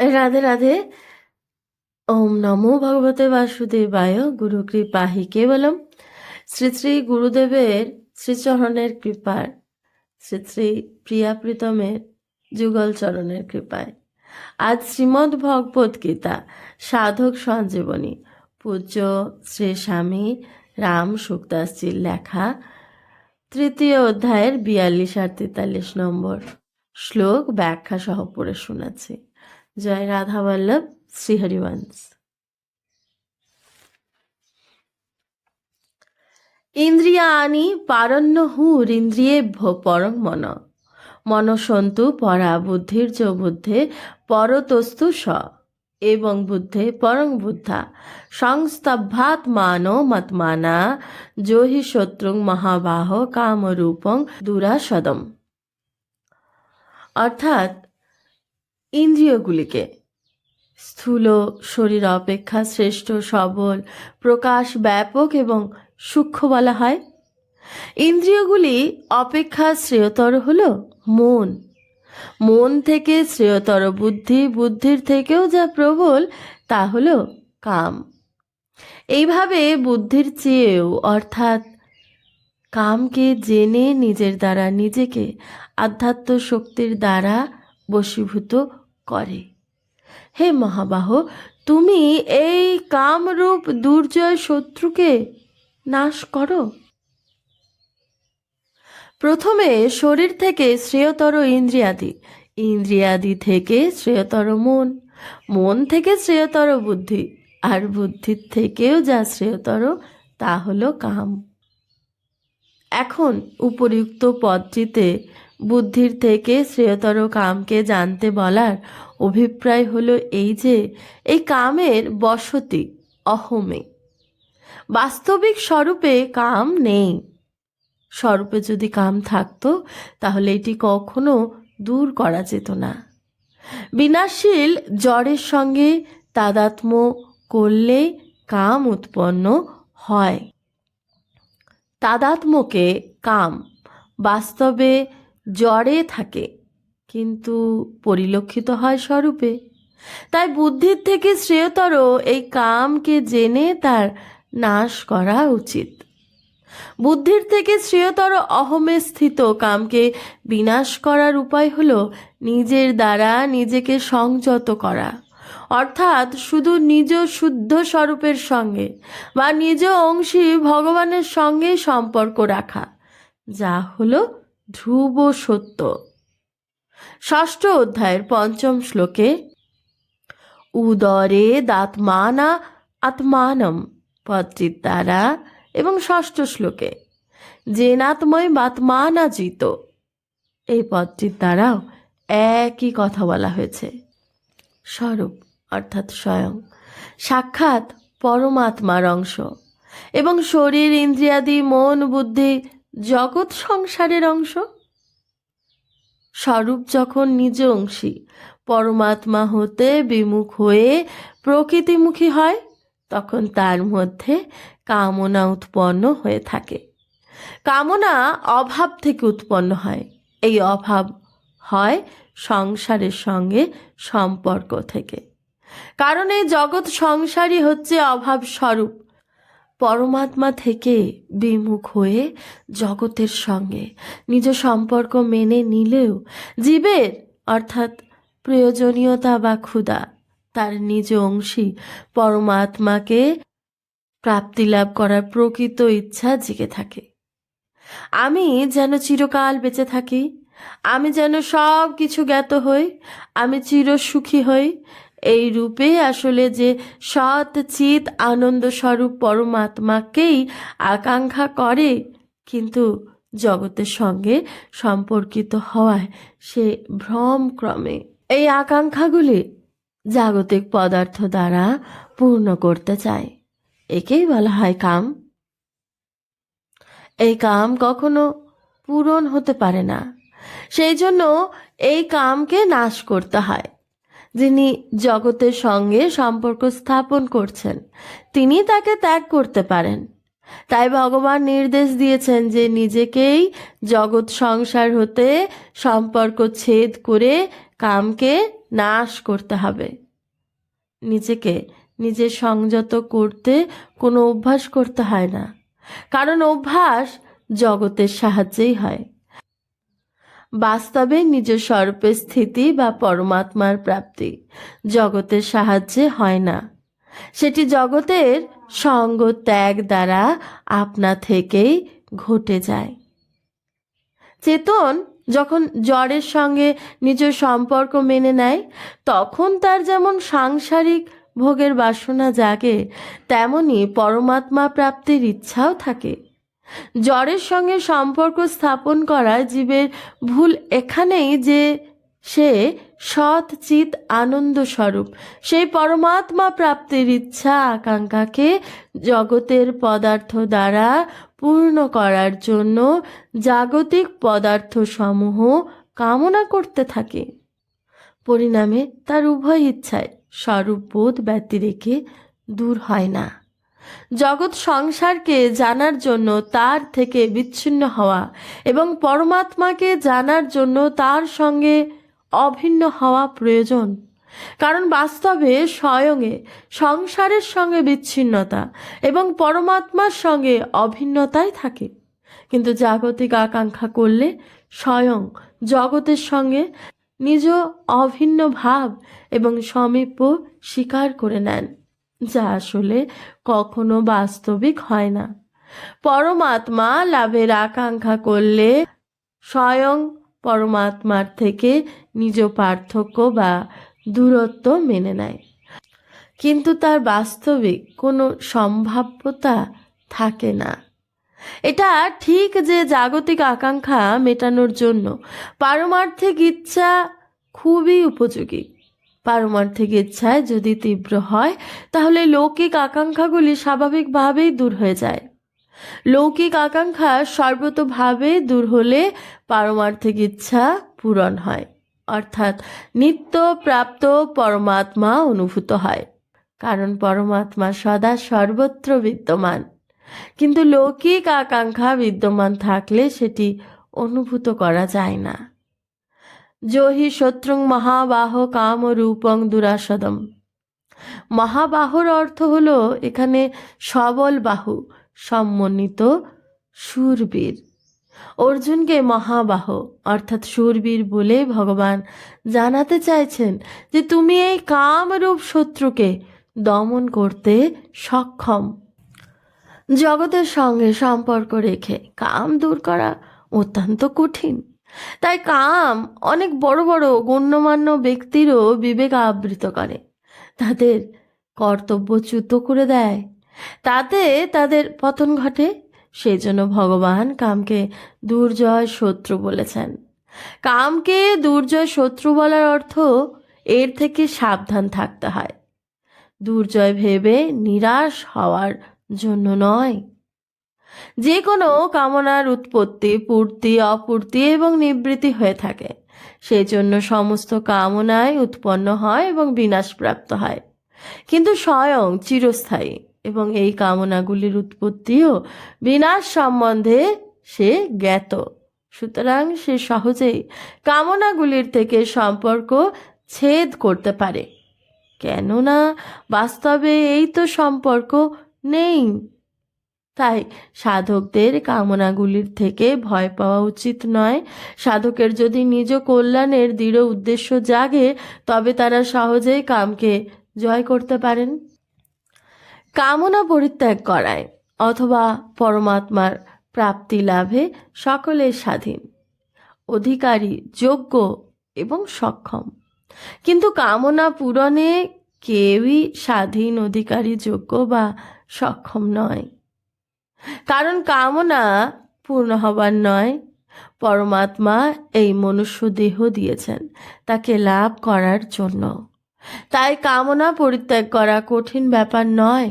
রাধে রাধে। ওম নমো ভগবতে বাসুদেবায়, গুরু কৃপাহি কেবলম। শ্রী শ্রী গুরুদেবের শ্রীচরণের কৃপার শ্রী শ্রী প্রিয়া প্রীতমের যুগল চরণের কৃপায়। আজ শ্রীমদ্ ভগবত গীতা, সাধক সঞ্জীবনী, পূজ্য শ্রী স্বামী রাম সুখদাসজির লেখা, তৃতীয় অধ্যায়ের বিয়াল্লিশ আর তেতাল্লিশ নম্বর শ্লোক ব্যাখ্যা সহ পড়ে শোনাচ্ছি জয় রাধা বল্লভ শ্রীহরিবংশ ইন্দ্রিয়ানি পারণ্য হুর ইন্দ্রিয়েভ্য পরং মন। মনসন্তু পরা বুদ্ধির চ বুদ্ধে পরতস্তু স, এবং বুদ্ধে পরং বুদ্ধা। সংস্তভাত্মান মতমানা, জোহি শত্রুং মহাবাহ কামরূপং দুরাসদম। অর্থাৎ ইন্দ্রিয়গুলিকে। স্থূল শরীর অপেক্ষা শ্রেষ্ঠ সবল, প্রকাশ ব্যাপক এবং সূক্ষ্ম বলা হয়। ইন্দ্রিয়গুলি অপেক্ষা শ্রেয়তর হল মন। মন থেকে শ্রেয়তর বুদ্ধি, বুদ্ধির থেকেও যা প্রবল, তা হল কাম। এইভাবে বুদ্ধির চেয়েও, অর্থাৎ কামকে জেনে নিজের দ্বারা নিজেকে আধ্যাত্ম শক্তির দ্বারা বশীভূত করে। হে মহাবাহ, তুমি এই কামরূপ দুর্জয় শত্রুকে নাশ করো। প্রথমে শরীর থেকে শ্রেয়তর ইন্দ্রিয়াদি ইন্দ্রিয়াদি থেকে শ্রেয়তর মন মন থেকে শ্রেয়তর বুদ্ধি, আর বুদ্ধির থেকেও যা শ্রেয়তর, তা হলো কাম। এখন উপরিউক্ত পদটিতে বুদ্ধির থেকে শ্রেয়তর কামকে জানতে বলার অভিপ্রায় হলো এই যে, এই কামের বসতি অহমে। বাস্তবিক স্বরূপে কাম নেই। স্বরূপে যদি কাম থাকতো, তাহলে এটি কখনো দূর করা যেত না। বিনাশীল জ্বরের সঙ্গে তাদাত্ম করলে কাম উৎপন্ন হয়। তাদাত্মকে কাম বাস্তবে জড়ে থাকে, কিন্তু পরিলক্ষিত হয় স্বরূপে। তাই বুদ্ধির থেকে শ্রেয়তর এই কামকে জেনে তার নাশ করা উচিত। বুদ্ধির থেকে শ্রেয়তর অহমে স্থিত কামকে বিনাশ করার উপায় হল নিজের দ্বারা নিজেকে সংযত করা। অর্থাৎ শুধু নিজ শুদ্ধ স্বরূপের সঙ্গে বা নিজ অংশী ভগবানের সঙ্গে সম্পর্ক রাখা, যা হলো ধ্রুব সত্য। ষষ্ঠ অধ্যায়ের পঞ্চম শ্লোকে, উদরে দাত্মানা আত্মানম পদটির দ্বারা এবং ষষ্ঠ শ্লোকে, জেনাত্ময় বাত্মানা জিত। এই পদটির দ্বারাও একই কথা বলা হয়েছে। স্বরূপ, অর্থাৎ স্বয়ং। সাক্ষাৎ পরমাত্মার অংশ এবং শরীর, ইন্দ্রিয়াদি, মন, বুদ্ধি জগৎ সংসারের অংশ? স্বরূপ যখন নিজ অংশী, পরমাত্মা হতে বিমুখ হয়ে প্রকৃতিমুখী হয়, তখন তার মধ্যে কামনা উৎপন্ন হয়ে থাকে। কামনা অভাব থেকে উৎপন্ন হয়। এই অভাব হয় সংসারের সঙ্গে সম্পর্ক থেকে। কারণ এই জগৎ সংসারই হচ্ছে অভাব স্বরূপ। পরমাত্মা থেকে বিমুখ হয়ে জগতের সঙ্গে নিজ সম্পর্ক মেনে নিলেও জীবের, অর্থাৎ প্রয়োজনীয়তা বা ক্ষুধা, তার নিজ অংশী পরমাত্মাকে প্রাপ্তি লাভ করার প্রকৃত ইচ্ছা জেগে থাকে। আমি যেন চিরকাল বেঁচে থাকি, আমি যেন সব কিছু জ্ঞাত হই, আমি চির সুখী হই এই রূপে আসলে যে সৎ চিত আনন্দ স্বরূপ পরমাত্মাকেই আকাঙ্ক্ষা করে, কিন্তু জগতের সঙ্গে সম্পর্কিত হওয়ায় সে ভ্রম ক্রমে এই আকাঙ্ক্ষাগুলি জাগতিক পদার্থ দ্বারা পূর্ণ করতে চায়। একেই বলা হয় কাম। এই কাম কখনো পূরণ হতে পারে না। সেই জন্য এই কামকে নাশ করতে হয়। যিনি জগতের সঙ্গে সম্পর্ক স্থাপন করছেন, তিনি তাকে ত্যাগ করতে পারেন। তাই ভগবান নির্দেশ দিয়েছেন যে নিজেকেই জগৎ সংসার হতে সম্পর্ক ছেদ করে কামকে নাশ করতে হবে। নিজেকে নিজে সংযত করতে কোনো অভ্যাস করতে হয় না। কারণ অভ্যাস জগতের সাহায্যেই হয়। বাস্তবে নিজ স্বরূপে স্থিতি বা পরমাত্মার প্রাপ্তি। জগতের সাহায্যে হয় না। সেটি জগতের সঙ্গ ত্যাগ দ্বারা আপনা থেকেই ঘটে যায়। চেতন যখন জড়ের সঙ্গে নিজ সম্পর্ক মেনে নেয়, তখন তার যেমন সাংসারিক ভোগের বাসনা জাগে, তেমনি পরমাত্মা প্রাপ্তির ইচ্ছাও থাকে। জড়ের সঙ্গে সম্পর্ক স্থাপন করা জীবের ভুল এখানেই যে সে সৎ চিত আনন্দ স্বরূপ। সেই পরমাত্মা প্রাপ্তির ইচ্ছা আকাঙ্ক্ষাকে জগতের পদার্থ দ্বারা পূর্ণ করার জন্য জাগতিক পদার্থ সমূহ কামনা করতে থাকে। পরিণামে তার উভয় ইচ্ছায় স্বরূপ স্বরূপবোধ ব্যতিরেকে দূর হয় না। জগৎ সংসারকে জানার জন্য তার থেকে বিচ্ছিন্ন হওয়া এবং পরমাত্মাকে জানার জন্য তার সঙ্গে অভিন্ন হওয়া প্রয়োজন। কারণ বাস্তবে স্বয়ংয়ে সংসারের সঙ্গে বিচ্ছিন্নতা এবং পরমাত্মার সঙ্গে অভিন্নতাই থাকে। কিন্তু জাগতিক আকাঙ্ক্ষা করলে স্বয়ং জগতের সঙ্গে নিজ অভিন্ন ভাব এবং সমীপ্য স্বীকার করে নেন। যা আসলে কখনো বাস্তবিক হয় না। পরমাত্মা লাভের আকাঙ্ক্ষা করলে স্বয়ং পরমাত্মার থেকে নিজ পার্থক্য বা দূরত্ব মেনে নেয়। কিন্তু তার বাস্তবিক কোনো সম্ভাব্যতা থাকে না। এটা ঠিক যে জাগতিক আকাঙ্ক্ষা মেটানোর জন্য পারমার্থিক ইচ্ছা খুবই উপযোগী। পারমার্থিক ইচ্ছায় যদি তীব্র হয়, তাহলে লৌকিক আকাঙ্ক্ষাগুলি স্বাভাবিকভাবেই দূর হয়ে যায়। লৌকিক আকাঙ্ক্ষা সর্বতভাবে দূর হলে পারমার্থিক ইচ্ছা পূরণ হয়, অর্থাৎ নিত্য প্রাপ্ত পরমাত্মা অনুভূত হয়, কারণ পরমাত্মা সদা সর্বত্র বিদ্যমান। কিন্তু লৌকিক আকাঙ্ক্ষা বিদ্যমান থাকলে সেটি অনুভূত করা যায় না। জহি শত্রুং মহাবাহ কাম রূপং দুরাসদম মহাবাহুর অর্থ হলো এখানে সবল বাহু সম্মানিত সুরবীর। অর্জুনকে মহাবাহ, অর্থাৎ সুরবীর বলে ভগবান জানাতে চাইছেন যে তুমি এই কামরূপ শত্রুকে দমন করতে সক্ষম। জগতের সঙ্গে সম্পর্ক রেখে কাম দূর করা অত্যন্ত কঠিন। তাই কাম অনেক বড় বড় গণ্যমান্য ব্যক্তিরও বিবেক আবৃত করে। তাদের কর্তব্যচ্যুত করে দেয়। তাতে তাদের পতন ঘটে। সেই জন্য ভগবান কামকে দুর্জয় শত্রু বলেছেন। কামকে দুর্জয় শত্রু বলার অর্থ এর থেকে সাবধান থাকতে হয়। দুর্জয় ভেবে নিরাশ হওয়ার জন্য নয়। যে কোনো কামনার উৎপত্তি, পূর্তি, অপূর্তি এবং নিবৃত্তি হয়ে থাকে। সেই জন্য সমস্ত কামনায় উৎপন্ন হয় এবং বিনাশপ্রাপ্ত হয়। কিন্তু স্বয়ং চিরস্থায়ী এবং এই কামনাগুলির উৎপত্তিও বিনাশ সম্বন্ধে সে জ্ঞাত। সুতরাং সে সহজেই কামনাগুলির থেকে সম্পর্ক ছেদ করতে পারে। কেননা, বাস্তবে এই তো সম্পর্ক নেই। তাই সাধকদের কামনাগুলির থেকে ভয় পাওয়া উচিত নয়। সাধকের যদি নিজ কল্যাণের দৃঢ় উদ্দেশ্য জাগে, তবে তারা সহজেই কামকে জয় করতে পারেন। কামনা পরিত্যাগ করায় অথবা পরমাত্মার প্রাপ্তি লাভে সকলে স্বাধীন। অধিকারী, যোগ্য এবং সক্ষম। কিন্তু কামনা পূরণে কেউই স্বাধীন, অধিকারী, যোগ্য বা সক্ষম নয়। কারণ কামনা পূর্ণ হবার নয়। পরমাত্মা এই মনুষ্য দেহ দিয়েছেন, তাকে লাভ করার জন্য। তাই কামনা পরিত্যাগ করা কঠিন ব্যাপার নয়।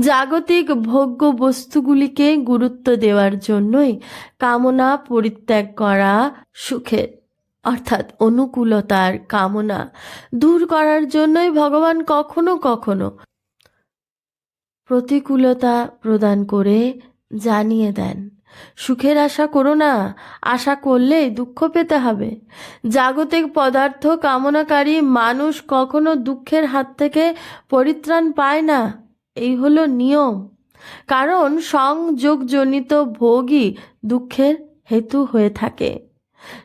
জাগতিক ভোগ্য বস্তুগুলিকে গুরুত্ব দেওয়ার জন্যই কামনা পরিত্যাগ করা সুখের, অর্থাৎ অনুকূলতার কামনা দূর করার জন্যই ভগবান কখনো কখনো প্রতিকূলতা প্রদান করে জানিয়ে দেন। সুখের আশা করো না, আশা করলেই দুঃখ পেতে হবে। জাগতিক পদার্থ কামনাকারী মানুষ কখনো দুঃখের হাত থেকে পরিত্রাণ পায় না। এই হলো নিয়ম। কারণ সংযোগজনিত ভোগই দুঃখের হেতু হয়ে থাকে।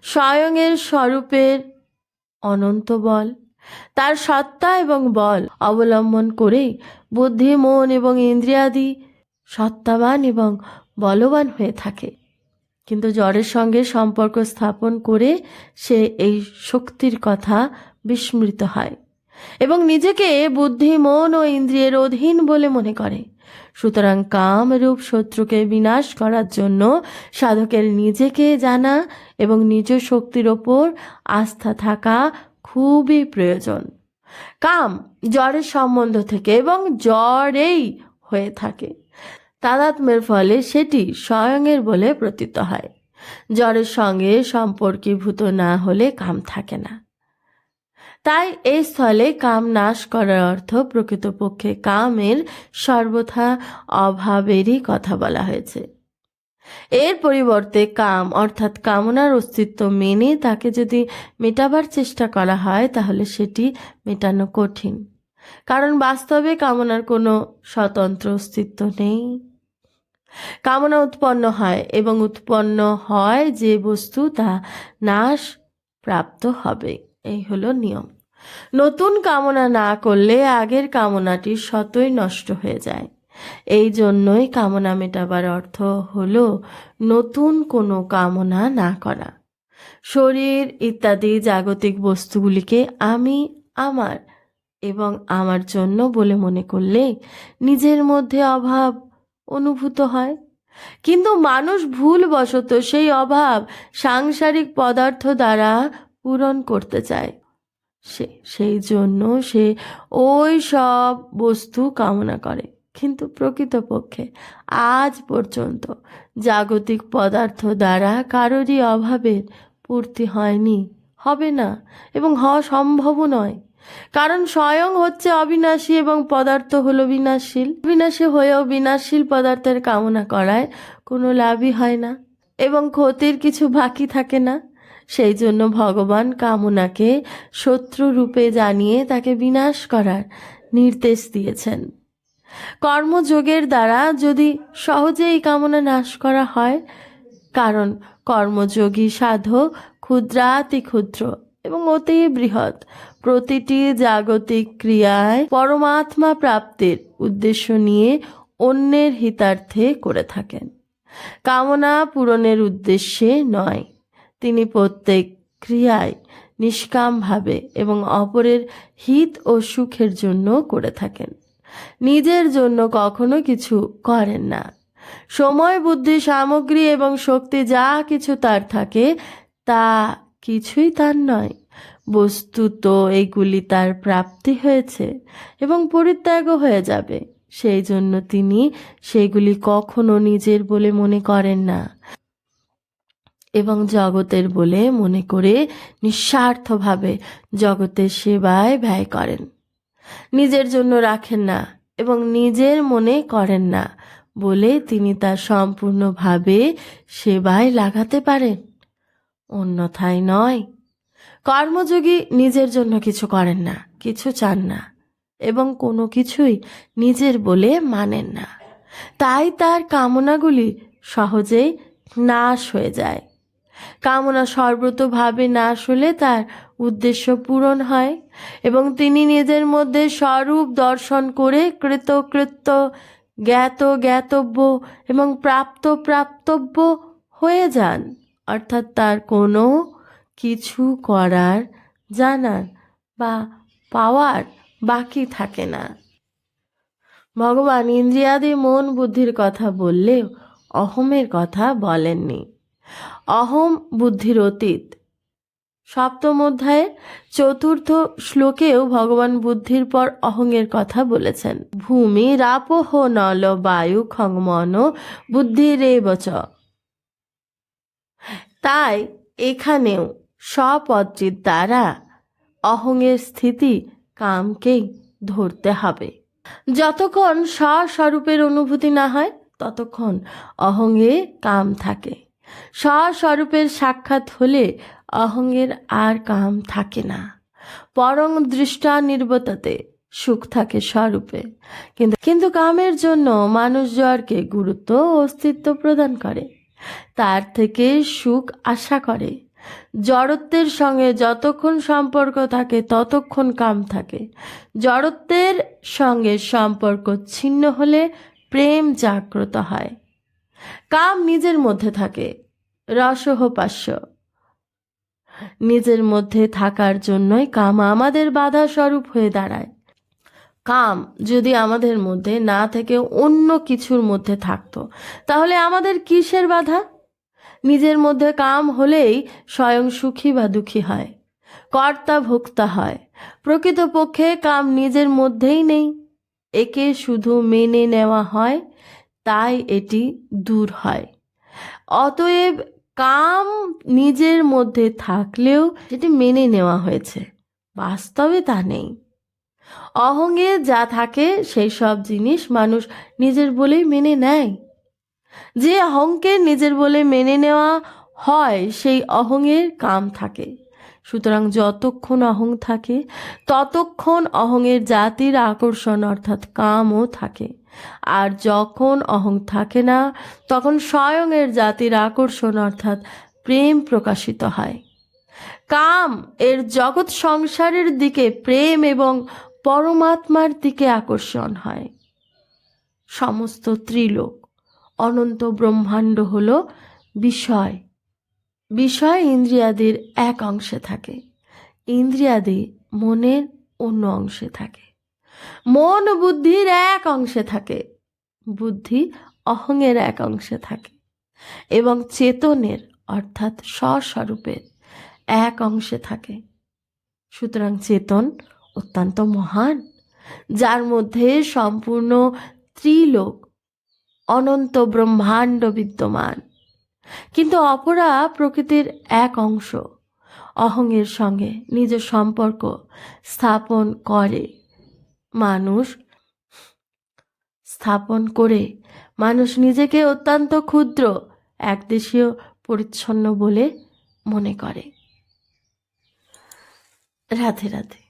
স্বয়ংয়ের স্বরূপের অনন্ত বল। তার সত্তা এবং বল অবলম্বন করেই বুদ্ধি, মন এবং ইন্দ্রিয়াদি সত্তাবান এবং বলবান হয়ে থাকে। কিন্তু জড়ের সঙ্গে সম্পর্ক স্থাপন করে সে এই শক্তির কথা বিস্মৃত হয় এবং নিজেকে বুদ্ধি, মন ও ইন্দ্রিয়ের অধীন বলে মনে করে। সুতরাং কাম রূপ শত্রুকে বিনাশ করার জন্য সাধকের নিজেকে জানা এবং নিজ শক্তির ওপর আস্থা থাকা খুবই প্রয়োজন। কাম জ্বরের সম্বন্ধ থেকে এবং জ্বরেই হয়ে থাকে। তাদাত্মের ফলে সেটি স্বয়ংয়ের বলে প্রতীত হয়। জ্বরের সঙ্গে সম্পর্কীভূত না হলে কাম থাকে না। তাই এই স্থলে কাম নাশ করার অর্থ প্রকৃতপক্ষে কামের সর্বথা অভাবেরই কথা বলা হয়েছে। এর পরিবর্তে কাম, অর্থাৎ কামনার অস্তিত্ব মেনে তাকে যদি মেটাবার চেষ্টা করা হয়, তাহলে সেটি মেটানো কঠিন। কারণ বাস্তবে কামনার কোনো স্বতন্ত্র অস্তিত্ব নেই। কামনা উৎপন্ন হয় এবং উৎপন্ন হয় যে বস্তু তা নাশ প্রাপ্ত হবে। এই হলো নিয়ম। নতুন কামনা না করলে আগের কামনাটি শতই নষ্ট হয়ে যায়। এই জন্যই কামনা মেটাবার অর্থ হলো নতুন কোনো কামনা না করা। শরীর ইত্যাদি জাগতিক বস্তুগুলিকে আমি আমার এবং আমার জন্য বলে মনে করলে নিজের মধ্যে অভাব অনুভূত হয়। কিন্তু মানুষ ভুলবশত সেই অভাব সাংসারিক পদার্থ দ্বারা পূরণ করতে চায়। সে, সেই জন্য সে ওই সব বস্তু কামনা করে। কিন্তু প্রকৃতপক্ষে আজ পর্যন্ত জাগতিক পদার্থ দ্বারা কারোরই অভাবের পূর্তি হয়নি, হবে না এবং হওয়া সম্ভবও নয়। কারণ স্বয়ং হচ্ছে অবিনাশী এবং পদার্থ হলো বিনাশশীল। বিনাশী হয়েও বিনাশশীল পদার্থের কামনা করায় কোনো লাভই হয় না এবং ক্ষতির কিছু বাকি থাকে না। সেই জন্য ভগবান কামনাকে শত্রু রূপে জানিয়ে তাকে বিনাশ করার নির্দেশ দিয়েছেন। কর্মযোগের দ্বারা যদি সহজে এই কামনা নাশ করা হয়, কারণ কর্মযোগী সাধক ক্ষুদ্রাতি ক্ষুদ্র এবং অতি বৃহৎ। প্রতিটি জাগতিক ক্রিয়ায় পরমাত্মা প্রাপ্তির উদ্দেশ্য নিয়ে অন্যের হিতার্থে করে থাকেন। কামনা পূরণের উদ্দেশ্যে নয়। তিনি প্রত্যেক ক্রিয়ায় নিষ্কামভাবে এবং অপরের হিত ও সুখের জন্য করে থাকেন। নিজের জন্য কখনো কিছু করেন না। সময়, বুদ্ধি, সামগ্রী এবং শক্তি যা কিছু তার থাকে, তা কিছুই তার নয়। বস্তুত এইগুলি তার প্রাপ্তি হয়েছে এবং পরিত্যাগও হয়ে যাবে। সেই জন্য তিনি সেগুলি কখনো নিজের বলে মনে করেন না এবং জগতের বলে মনে করে নিঃস্বার্থভাবে জগতের সেবায় ব্যয় করেন। নিজের জন্য রাখেন না এবং নিজের মনে করেন না বলে তিনি তা সম্পূর্ণভাবে সেবায় লাগাতে পারেন। অন্যথায় নয়। কর্মযোগী নিজের জন্য কিছু করেন না, কিছু চান না এবং কোনো কিছুই নিজের বলে মানেন না। তাই তার কামনাগুলি সহজেই নাশ হয়ে যায়। কামনা সর্বতভাবে নাশ হলে তার উদ্দেশ্য পূরণ হয় এবং তিনি নিজের মধ্যে স্বরূপ দর্শন করে কৃতকৃত্য জ্ঞাত জ্ঞাতব্য এবং প্রাপ্ত প্রাপ্তব্য হয়ে যান। অর্থাৎ তার কোনো কিছু করার জানার বা পাওয়ার বাকি থাকে না। ভগবান ইন্দ্রিয়াদি মন বুদ্ধির কথা বললেও অহমের কথা বলেননি। অহম বুদ্ধির অতীত সপ্তম অধ্যায়ের চতুর্থ শ্লোকেও ভগবান বুদ্ধির পর অহংয়ের কথা বলেছেন। ভূমি রাপহ নল বায়ু খংমন বুদ্ধিরেবচ তাই এখানেও স্বপদটির দ্বারা অহংয়ের স্থিতি কামকেই ধরতে হবে। যতক্ষণ স্বস্বরূপের অনুভূতি না হয়, ততক্ষণ অহঙ্গে কাম থাকে। স্বস্বরূপের সাক্ষাৎ হলে অহঙ্গের আর কাম থাকে না। পরং দৃষ্টা নির্বতাতে, সুখ থাকে স্বরূপে। কিন্তু কিন্তু কামের জন্য মানুষ জড়কে গুরুত্ব অস্তিত্ব প্রদান করে। তার থেকে সুখ আশা করে। জড়ত্বের সঙ্গে যতক্ষণ সম্পর্ক থাকে, ততক্ষণ কাম থাকে। জড়ত্বের সঙ্গে সম্পর্ক ছিন্ন হলে প্রেম জাগ্রত হয়। কাম নিজের মধ্যে থাকে। রসহ রসহপাস্য নিজের মধ্যে থাকার জন্যই কাম আমাদের বাধা স্বরূপ হয়ে দাঁড়ায়। কাম যদি আমাদের মধ্যে না থেকে অন্য কিছুর মধ্যে থাকতো, তাহলে আমাদের কিসের বাধা? নিজের মধ্যে কাম হলেই স্বয়ং সুখী বা দুঃখী হয়, কর্তা ভোক্তা হয়। প্রকৃতপক্ষে কাম নিজের মধ্যেই নেই, একে শুধু মেনে নেওয়া হয়, তাই এটি দূর হয়। অতএব কাম নিজের মধ্যে থাকলেও সেটি মেনে নেওয়া হয়েছে। বাস্তবে তা নেই। অহঙ্গে যা থাকে সেই সব জিনিস মানুষ নিজের বলেই মেনে নেয়। যে অহংকে নিজের বলে মেনে নেওয়া হয়, সেই অহংয়ের কাম থাকে। সুতরাং যতক্ষণ অহং থাকে, ততক্ষণ অহংয়ের জাতির আকর্ষণ অর্থাৎ কামও থাকে। আর যখন অহং থাকে না, তখন স্বয়ং এর জাতির আকর্ষণ অর্থাৎ প্রেম প্রকাশিত হয়। কাম এর জগৎ সংসারের দিকে প্রেম এবং পরমাত্মার দিকে আকর্ষণ হয়। সমস্ত ত্রিলোক, অনন্ত ব্রহ্মাণ্ড হল বিষয়। বিষয় ইন্দ্রিয়াদির এক অংশে থাকে। ইন্দ্রিয়াদি মনের অন্য অংশে থাকে। মন বুদ্ধির এক অংশে থাকে। বুদ্ধি অহংয়ের এক অংশে থাকে। এবং চেতনের, অর্থাৎ স্বস্বরূপের, এক অংশে থাকে। সুতরাং চেতন অত্যন্ত মহান, যার মধ্যে সম্পূর্ণ ত্রিলোক, অনন্ত ব্রহ্মাণ্ড বিদ্যমান। কিন্তু অপরা প্রকৃতির এক অংশ, অহংয়ের সঙ্গে নিজ সম্পর্ক স্থাপন করে মানুষ, স্থাপন করে মানুষ নিজেকে অত্যন্ত ক্ষুদ্র, একদেশীয়, পরিচ্ছন্ন বলে মনে করে। রাধে রাধে।